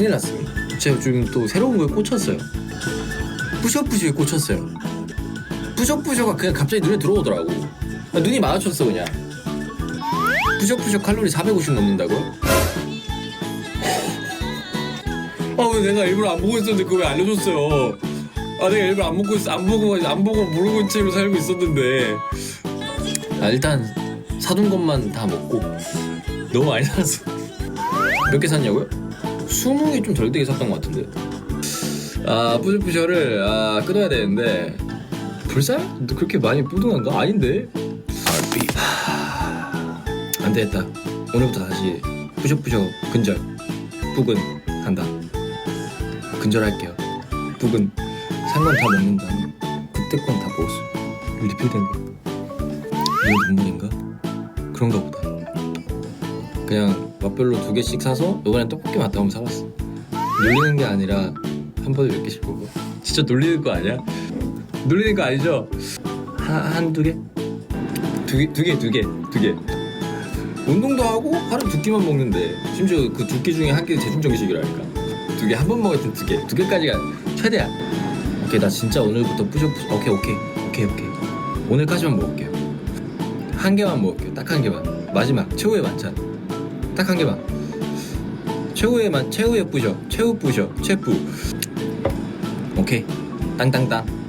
큰일 났어요. 제가 지금 또 새로운 거에 꽂혔어요. 뿌셔뿌셔에 꽂혔어요. 뿌셔뿌셔가 그냥 갑자기 눈에 들어오더라고. 아, 눈이 마주쳤어 그냥. 뿌셔뿌셔 칼로리 450 넘는다고요? 아왜 내가 일부러 안 보고 있었는데 그거 왜 알려줬어요? 아 내가 일부러 안 먹고 있어 안 보고 안 보고 모르고 채로 살고 있었는데. 아 일단 사둔 것만 다 먹고 너무 많이 사놨어. 몇 개 샀냐고요? 20개 좀덜 되게 샀던 것 같은데. 아 뿌셔뿌셔를 아 끊어야 되는데 불살? 너 그렇게 많이 뿌둥한가? 아닌데. 하... 안 되겠다. 오늘부터 다시 뿌셔뿌셔 근절 뿌근 한다. 근절할게요. 뿌근 산건 다 먹는다. 그때 건 다 먹었어. 리필된 거. 이거 눈물인가? 그런가 보다. 그냥 맛별로 두 개씩 사서 이번엔 떡볶이 맛 한번 사봤어. 놀리는 게 아니라 한 번에 몇 개씩 먹어. 진짜 놀리는 거 아니야? 놀리는 거 아니죠? 한한두 개? 두 개, 두 개, 두 개, 두 개. 운동도 하고 하루 두 끼만 먹는데 심지어 그 두 끼 중에 한개 대중 정식이라니까. 두 개 한번땐두 개, 두 개까지가 최대야. 오케이 나 진짜 오늘부터 뿌셔뿌셔. 오케이 오케이 오케이 오케이. 오늘까지만 먹을게요. 한 개만 먹을게요. 딱 한 개만. 마지막 최후의 만찬. 딱 한 개만. 최후의 만 최후의 뿌셔. 최후 뿌셔. 최뿌. 오케이. 땅땅땅.